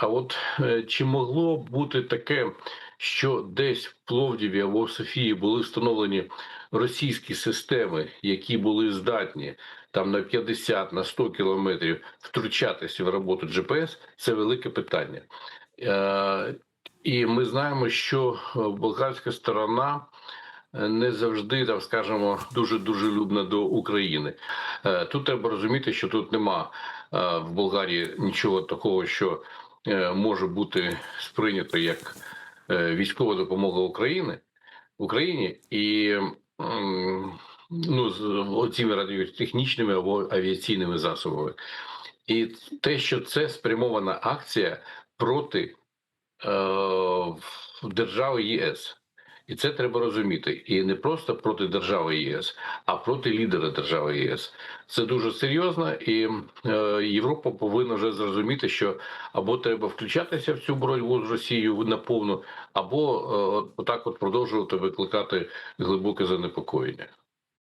А от е, чи могло бути таке, що десь в Пловдіві або в Софії були встановлені російські системи, які були здатні там на 50 на 100 кілометрів втручатися в роботу GPS, це велике питання. Е, і ми знаємо, що е, болгарська сторона не завжди, так скажемо, дуже дружелюбна до України. Тут треба розуміти, що тут нема в Болгарії нічого такого, що може бути сприйнято як е, військова допомога України Україні і ну з цими радіотехнічними або авіаційними засобами. І те, що це спрямована акція проти е, держави єС. І це треба розуміти. І не просто проти держави єС, а проти лідера держави ЄС. Це дуже серйозно, і е, Європа повинна вже зрозуміти, що або треба включатися в цю боротьбу з Росією наповну, або е, отак от продовжувати викликати глибоке занепокоєння.